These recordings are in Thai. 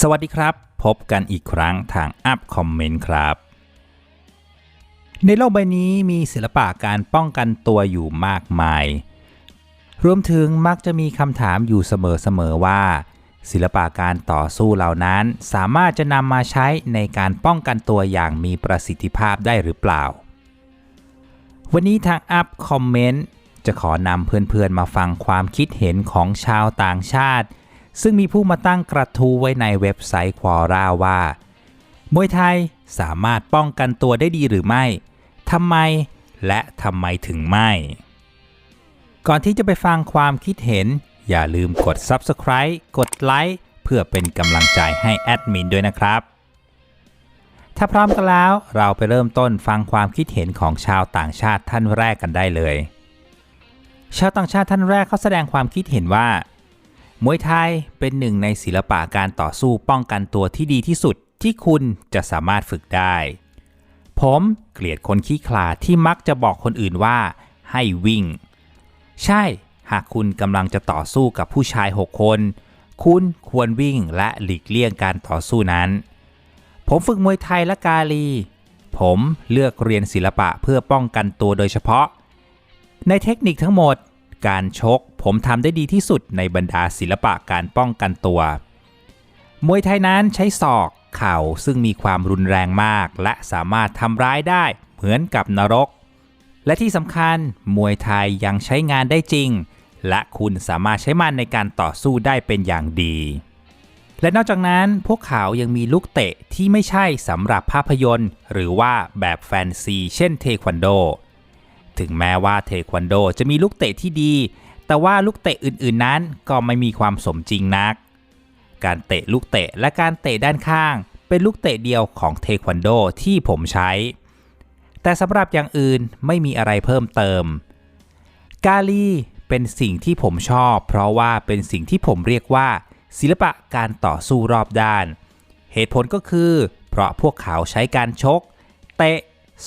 สวัสดีครับ พบกันอีกครั้งทางอัพคอมเมนต์ครับ ในโลกใบนี้มีศิลปะการป้องกันตัวอยู่มากมาย รวมถึงมักจะมีคำถามอยู่เสมอๆว่า ศิลปะการต่อสู้เหล่านั้นสามารถจะนำมาใช้ในการป้องกันตัวอย่างมีประสิทธิภาพได้หรือเปล่า วันนี้ทางอัพคอมเมนต์จะขอนำเพื่อนๆมาฟังความคิดเห็นของชาวต่างชาติ ซึ่งมีผู้มาตั้งกระทู้ไว้ในเว็บไซต์ควอราว่า มวยไทยสามารถป้องกันตัวได้ดีหรือไม่ทำไมและทำไมถึงไม่ ก่อนที่จะไปฟังความคิดเห็น อย่าลืมกด Subscribe กดไลค์เพื่อเป็นกำลังใจให้แอดมินด้วยนะครับ ถ้าพร้อมกันแล้วเราไปเริ่มต้นฟังความคิดเห็นของชาวต่างชาติท่านแรกกันได้เลย ชาวต่างชาติท่านแรกเขาแสดงความคิดเห็นว่า มวยไทยเป็นหนึ่งในศิลปะการต่อสู้ป้องกันตัวที่ดีที่สุดที่คุณจะสามารถฝึกได้ ผมเกลียดคนขี้ขลาดที่มักจะบอกคนอื่นว่า ให้วิ่ง ใช่ หากคุณกำลังจะต่อสู้กับผู้ชาย 6 คน คุณควรวิ่งและหลีกเลี่ยงการต่อสู้นั้น ผมฝึกมวยไทยและกาลี ผมเลือกเรียนศิลปะเพื่อป้องกันตัวโดยเฉพาะ ในเทคนิคทั้งหมด การชก ผมทำได้ดีที่สุดในบรรดาศิลปะการป้องกันตัว มวยไทยนั้นใช้ศอก เข่าซึ่งมีความรุนแรงมาก และสามารถทำร้ายได้เหมือนกับนรก และที่สำคัญมวยไทยยังใช้งานได้จริง และคุณสามารถใช้มันในการต่อสู้ได้เป็นอย่างดี และนอกจากนั้นพวกเขายังมีลูกเตะที่ไม่ใช่สำหรับภาพยนตร์ หรือว่าแบบแฟนซี เช่นเทควันโด ถึงแม้ว่าเทควันโดจะมีลูกเตะที่ดี แต่ว่าลูกเตะอื่นๆนั้นก็ไม่มีความสมจริงนัก การเตะลูกเตะและการเตะด้านข้าง เป็นลูกเตะเดียวของเทควันโดที่ผมใช้ แต่สำหรับอย่างอื่นไม่มีอะไรเพิ่มเติม กาลีเป็นสิ่งที่ผมชอบ เพราะว่าเป็นสิ่งที่ผมเรียกว่า ศิลปะการต่อสู้รอบด้าน เหตุผลก็คือ เพราะพวกเขาใช้การชก เตะ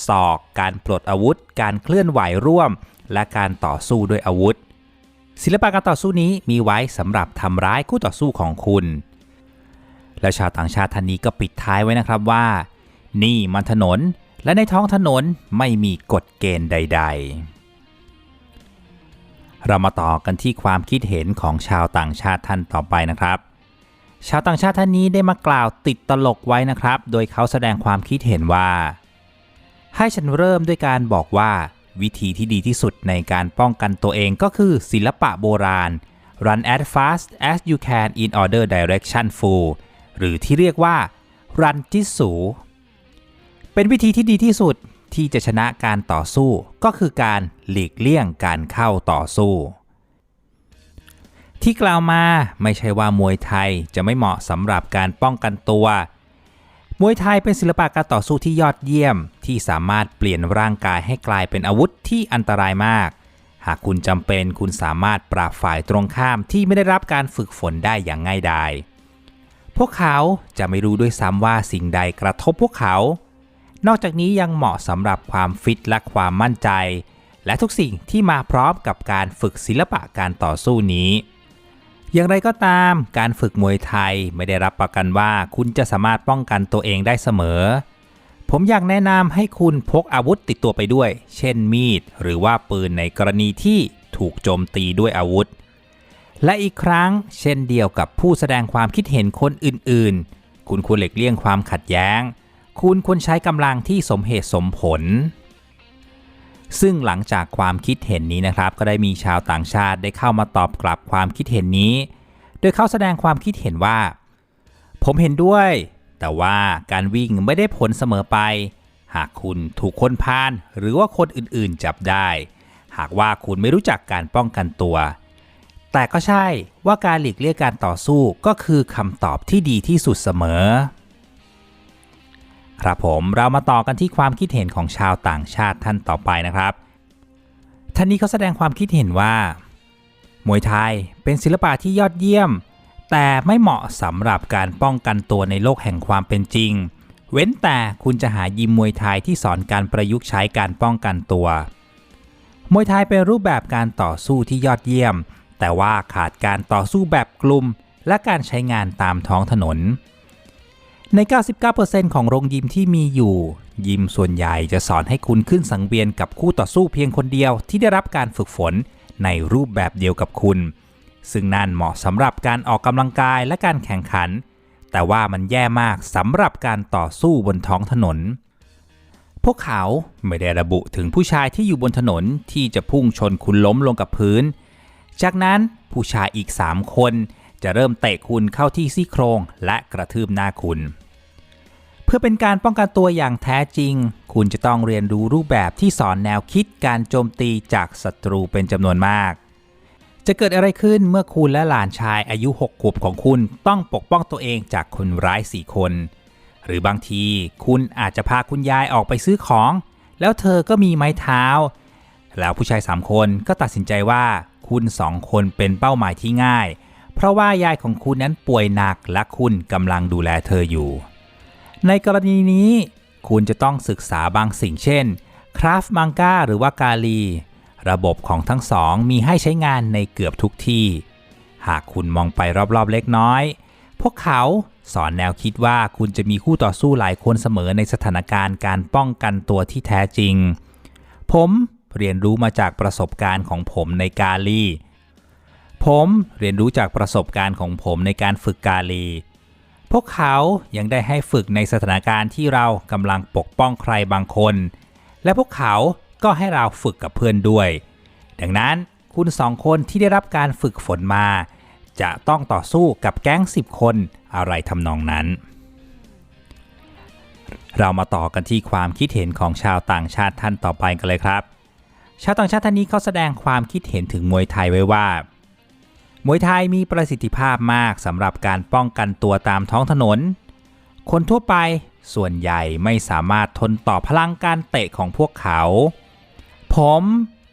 ศอก การปลดอาวุธ การเคลื่อนไหวร่วม และการต่อสู้ด้วยอาวุธ ศิลปะการต่อสู้นี้มีไว้สำหรับทำร้ายคู่ต่อสู้ของคุณ และชาวต่างชาติท่านนี้ก็ปิดท้ายไว้นะครับว่า นี่มันถนนและในท้องถนนไม่มีกฎเกณฑ์ใด ๆ เรามาต่อกันที่ความคิดเห็นของชาวต่างชาติท่านต่อไปนะครับ ชาวต่างชาติท่านนี้ได้มากล่าวติดตลกไว้นะครับ โดยเขาแสดงความคิดเห็นว่า ให้ฉันเริ่มด้วยการบอกว่า วิธีที่ดีที่สุดในการป้องกันตัวเองก็คือศิลปะโบราณ run as fast as you can in order direction full หรือที่เรียกว่า รันจิสู เป็นวิธีที่ดีที่สุดที่จะชนะการต่อสู้ก็คือการหลีกเลี่ยงการเข้าต่อสู้ ที่กล่าวมาไม่ใช่ว่ามวยไทยจะไม่เหมาะสำหรับการป้องกันตัว มวยไทยเป็นศิลปะการต่อสู้ที่ยอดเยี่ยม ที่สามารถเปลี่ยนร่างกายให้กลายเป็นอาวุธที่อันตรายมาก หากคุณจำเป็นคุณสามารถปราบฝ่ายตรงข้ามที่ไม่ได้รับการฝึกฝนได้อย่างง่ายดายพวกเขาจะไม่รู้ด้วยซ้ำว่าสิ่งใดกระทบพวกเขา นอกจากนี้ยังเหมาะสำหรับความฟิตและความมั่นใจ และทุกสิ่งที่มาพร้อมกับการฝึกศิลปะการต่อสู้นี้ อย่างไรก็ตามการฝึกมวยไทยไม่ได้รับประกันว่าคุณจะสามารถป้องกันตัวเองได้เสมอ ผมอยากแนะนำให้คุณพกอาวุธติดตัวไปด้วย เช่นมีด หรือว่าปืนในกรณีที่ถูกโจมตีด้วยอาวุธ และอีกครั้งเช่นเดียวกับผู้แสดงความคิดเห็นคนอื่นๆ คุณควรหลีกเลี่ยงความขัดแย้ง คุณควรใช้กำลังที่สมเหตุสมผล ซึ่งหลังจากความคิดเห็นนี้นะครับ ก็ได้มีชาวต่างชาติได้เข้ามาตอบกลับความคิดเห็นนี้ โดยเขาแสดงความคิดเห็นว่า ผมเห็นด้วย แต่ว่าการวิ่งไม่ได้ผลเสมอไป หากคุณถูกคนพาลหรือว่าคนอื่นๆจับได้ หากว่าคุณไม่รู้จักการป้องกันตัว แต่ก็ใช่ว่าการหลีกเลี่ยงการต่อสู้ก็คือคำตอบที่ดีที่สุดเสมอ ครับผมเรามาต่อกันที่ความคิดเห็นของชาวต่างชาติท่านต่อไปนะครับ ท่านนี้เขาแสดงความคิดเห็นว่า มวยไทยเป็นศิลปะที่ยอดเยี่ยม แต่ไม่เหมาะสำหรับการป้องกันตัวในโลกแห่งความเป็นจริง เว้นแต่คุณจะหายิมมวยไทยที่สอนการประยุกต์ใช้การป้องกันตัว มวยไทยเป็นรูปแบบการต่อสู้ที่ยอดเยี่ยม แต่ว่าขาดการต่อสู้แบบกลุ่มและการใช้งานตามท้องถนน ใน 99%ของโรงยิมที่มีอยู่ ยิมส่วนใหญ่จะสอนให้คุณขึ้นสังเวียนกับคู่ต่อสู้เพียงคนเดียวที่ได้รับการฝึกฝนในรูปแบบเดียวกับคุณ ซึ่งนั่นเหมาะสำหรับการออกกำลังกายและการแข่งขัน แต่ว่ามันแย่มากสำหรับการต่อสู้บนท้องถนน พวกเขาไม่ได้ระบุถึงผู้ชายที่อยู่บนถนนที่จะพุ่งชนคุณล้มลงกับพื้น จากนั้นผู้ชายอีก 3 คน จะเริ่มเตะคุณเข้าที่ซี่โครงและกระทืบหน้าคุณ เพื่อเป็นการป้องกันตัวอย่างแท้จริง คุณจะต้องเรียนรู้รูปแบบที่สอนแนวคิดการโจมตีจากศัตรูเป็นจำนวนมาก จะเกิดอะไรขึ้นเมื่อคุณและหลานชายอายุ 6 ขวบของคุณต้องปกป้องตัวเองจากคนร้าย 4 คน หรือบางทีคุณอาจจะพาคุณยายออกไปซื้อของ แล้วเธอก็มีไม้เท้า แล้วผู้ชาย 3 คนก็ตัดสินใจว่าคุณสองคนเป็นเป้าหมายที่ง่าย เพราะว่ายายของคุณนั้นป่วยหนักและคุณกำลังดูแลเธออยู่ ในกรณีนี้คุณจะต้องศึกษาบางสิ่งเช่นคราฟมังกาหรือว่ากาลี ระบบของทั้งสองมีให้ใช้งานในเกือบทุกที่ หากคุณมองไปรอบๆเล็กน้อย พวกเขาสอนแนวคิดว่าคุณจะมีคู่ต่อสู้หลายคนเสมอในสถานการณ์การป้องกันตัวที่แท้จริง ผมเรียนรู้มาจากประสบการณ์ของผมในกาลี ผมเรียนรู้จากประสบการณ์ของผมในการฝึกกาลี พวกเขายังได้ให้ฝึกในสถานการณ์ที่เรากำลังปกป้องใครบางคน และพวกเขาก็ให้เราฝึกกับเพื่อนด้วย ดังนั้นคุณสองคนที่ได้รับการฝึกฝนมา จะต้องต่อสู้กับแก๊ง 10 คนอะไรทำนองนั้น เรามาต่อกันที่ความคิดเห็นของชาวต่างชาติท่านต่อไปกันเลยครับ ชาวต่างชาติท่านนี้เขาแสดงความคิดเห็นถึงมวยไทยไว้ว่า มวยไทยมีประสิทธิภาพมากสำหรับการป้องกันตัวตามท้องถนน คนทั่วไปส่วนใหญ่ไม่สามารถทนต่อพลังการเตะของพวกเขา ผม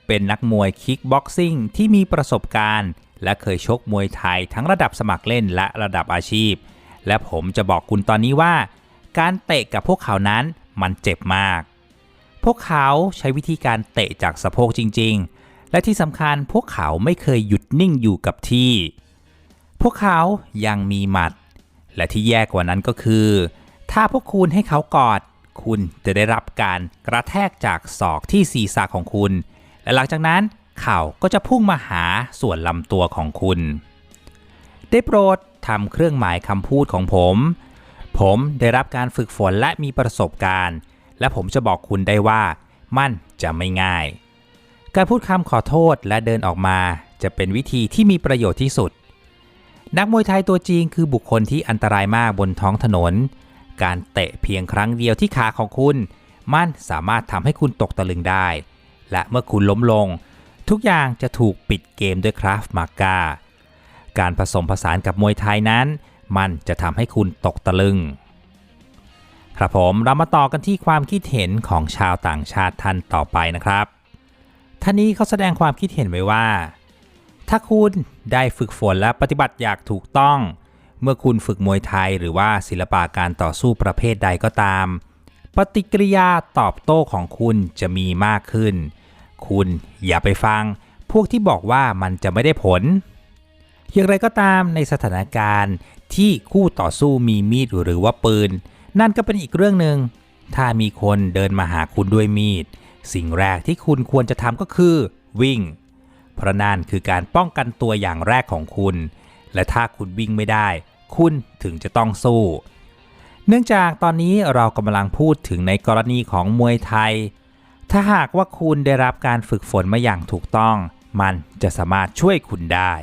เป็นนักมวยคิกบ็อกซิ่งที่มีประสบการณ์ และเคยชกมวยไทยทั้งระดับสมัครเล่นและระดับอาชีพ และผมจะบอกคุณตอนนี้ว่า การเตะกับพวกเขานั้นมันเจ็บมาก พวกเขาใช้วิธีการเตะจากสะโพกจริง ๆ และที่สำคัญพวกเขาไม่เคยหยุดนิ่งอยู่กับที่ พวกเขายังมีหมัด และที่แย่กว่านั้นก็คือ ถ้าพวกคุณให้เขากอด คุณจะได้รับการกระแทกจากศอกที่ศีรษะของคุณ และหลังจากนั้นเขาก็จะพุ่งมาหาส่วนลำตัวของคุณ ได้โปรดทำเครื่องหมายคำพูดของผม ผมได้รับการฝึกฝนและมีประสบการณ์ และผมจะบอกคุณได้ว่ามันจะไม่ง่าย การพูดคำขอโทษและเดินออกมาจะเป็นวิธีที่มีประโยชน์ที่สุด นักมวยไทยตัวจริงคือบุคคลที่อันตรายมากบนท้องถนน การเตะเพียงครั้งเดียวที่ขาของคุณ มันสามารถทำให้คุณตกตะลึงได้ และเมื่อคุณล้มลง ทุกอย่างจะถูกปิดเกมด้วยคราฟมาร์กาการผสมผสานกับมวยไทยนั้น มันจะทำให้คุณตกตะลึง ครับผมเรามาต่อกันที่ความคิดเห็นของชาวต่างชาติท่านต่อไปนะครับ ท่านนี้เขาแสดงความคิดเห็นไว้ว่า ถ้าคุณได้ฝึกฝนและปฏิบัติอย่างถูกต้อง เมื่อคุณฝึกมวยไทยหรือว่าศิลปะการต่อสู้ประเภทใดก็ตาม ปฏิกิริยาตอบโต้ของคุณจะมีมากขึ้น คุณอย่าไปฟัง พวกที่บอกว่ามันจะไม่ได้ผล อย่างไรก็ตามในสถานการณ์ที่คู่ต่อสู้มีมีดหรือว่าปืน นั่นก็เป็นอีกเรื่องหนึ่งถ้ามีคนเดินมาหาคุณด้วยมีด สิ่งแรกที่คุณควรจะทำก็คือ วิ่ง เพราะนั่นคือการป้องกันตัวอย่างแรกของคุณ และถ้าคุณวิ่งไม่ได้ คุณถึงจะต้องสู้ เนื่องจากตอนนี้เรากำลังพูดถึงในกรณีของมวยไทย ถ้าหากว่าคุณได้รับการฝึกฝนมาอย่างถูกต้อง มันจะสามารถช่วยคุณได้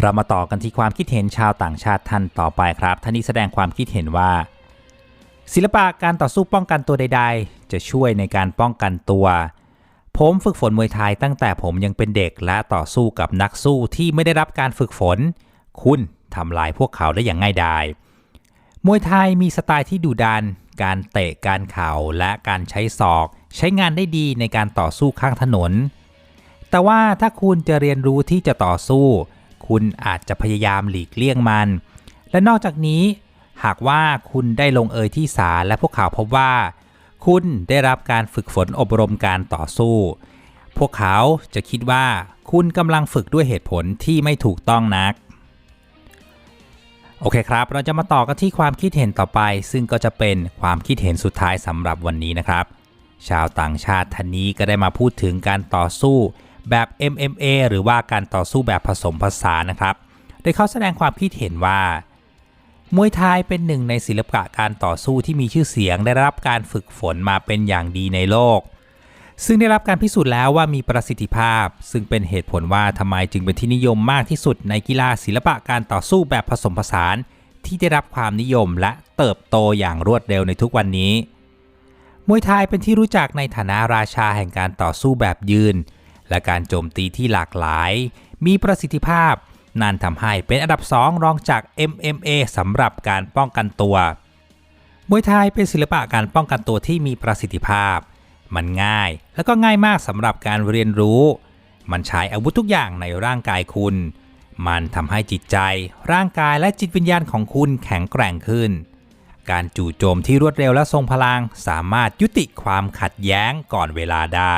เรามาต่อกันที่ความคิดเห็นชาวต่างชาติท่านต่อไปครับท่านนี้แสดงความคิดเห็นว่า ศิลปะการต่อสู้ป้องกันตัวใด ๆ จะช่วยในการป้องกันตัว ผมฝึกฝนมวยไทยตั้งแต่ผมยังเป็นเด็กและต่อสู้กับนักสู้ที่ไม่ได้รับการฝึกฝน คุณทำลายพวกเขาได้อย่างง่ายดาย มวยไทยมีสไตล์ที่ดุดัน การเตะการเข่าและการใช้ศอก ใช้งานได้ดีในการต่อสู้ข้างถนน แต่ว่าถ้าคุณจะเรียนรู้ที่จะต่อสู้ คุณอาจจะพยายามหลีกเลี่ยงมัน และนอกจากนี้ หากว่าคุณได้ลงเอยที่ศาลและพวกเขาพบว่า คุณได้รับการฝึกฝนอบรมการต่อสู้ พวกเขาจะคิดว่าคุณกำลังฝึกด้วยเหตุผลที่ไม่ถูกต้องนัก โอเคครับ เราจะมาต่อกันที่ความคิดเห็นต่อไป ซึ่งก็จะเป็นความคิดเห็นสุดท้ายสำหรับวันนี้นะครับ ชาวต่างชาติท่านนี้ก็ได้มาพูดถึงการต่อสู้แบบ MMA หรือว่าการต่อสู้แบบผสมผสานนะครับ โดยเขาแสดงความคิดเห็นว่า มวยไทยเป็นหนึ่งในศิลปะการต่อสู้ที่มีชื่อเสียงได้รับการฝึกฝนมาเป็นอย่างดีในโลก ซึ่งได้รับการพิสูจน์แล้วว่ามีประสิทธิภาพ ซึ่งเป็นเหตุผลว่าทำไมจึงเป็นที่นิยมมากที่สุดในกีฬาศิลปะการต่อสู้แบบผสมผสาน ที่ได้รับความนิยมและเติบโตอย่างรวดเร็วในทุกวันนี้ มวยไทยเป็นที่รู้จักในฐานะราชาแห่งการต่อสู้แบบยืน และการโจมตีที่หลากหลาย มีประสิทธิภาพ นั่นทำให้เป็นอันดับ 2 รองจาก MMA สำหรับการป้องกันตัว มวยไทยเป็นศิลปะการป้องกันตัวที่มีประสิทธิภาพ มันง่ายและก็ง่ายมากสำหรับการเรียนรู้ มันใช้อาวุธทุกอย่างในร่างกายคุณ มันทำให้จิตใจ ร่างกายและจิตวิญญาณของคุณแข็งแกร่งขึ้น การจู่โจมที่รวดเร็วและทรงพลัง สามารถยุติความขัดแย้งก่อนเวลาได้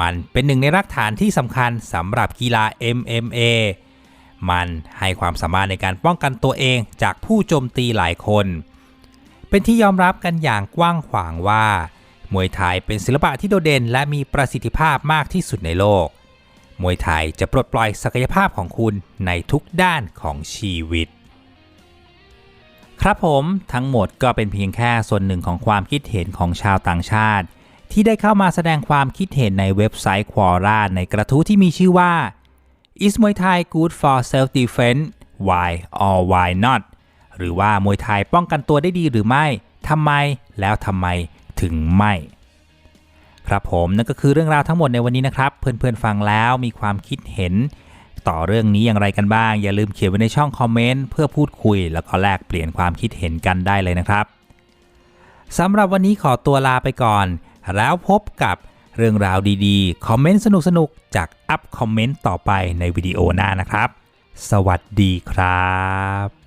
มันเป็นหนึ่งในรากฐานที่สำคัญสำหรับกีฬา MMA มันให้ความสามารถในการป้องกันตัวเองจากผู้โจมตีหลายคน เป็นที่ยอมรับกันอย่างกว้างขวางว่า มวยไทยเป็นศิลปะที่โดดเด่นและมีประสิทธิภาพมากที่สุดในโลก มวยไทยจะปลดปล่อยศักยภาพของคุณในทุกด้านของชีวิต ครับผมทั้งหมดก็เป็นเพียงแค่ส่วนหนึ่งของความคิดเห็นของชาวต่างชาติ ที่ได้เข้ามาแสดงความคิดเห็นในเว็บไซต์ควอร่าในกระทู้ที่มีชื่อว่า Is Muay Thai good for self defense Why or why not หรือว่ามวยไทยป้องกันตัวได้ดีหรือไม่ทำไมแล้วทำไมถึงไม่ ครับผมนั่นก็คือเรื่องราวทั้งหมดในวันนี้นะครับ เพื่อนๆฟังแล้วมีความคิดเห็น ต่อเรื่องนี้อย่างไรกันบ้าง อย่าลืมเขียนไว้ในช่องคอมเมนต์เพื่อพูดคุย แล้วก็แลกเปลี่ยนความคิดเห็นกันได้เลยนะครับสำหรับวันนี้ขอตัวลาไปก่อน แล้วพบกับ เรื่องราวดีๆ คอมเมนต์สนุกๆ จากอัพคอมเมนต์ต่อไปในวิดีโอหน้านะครับ สวัสดีครับ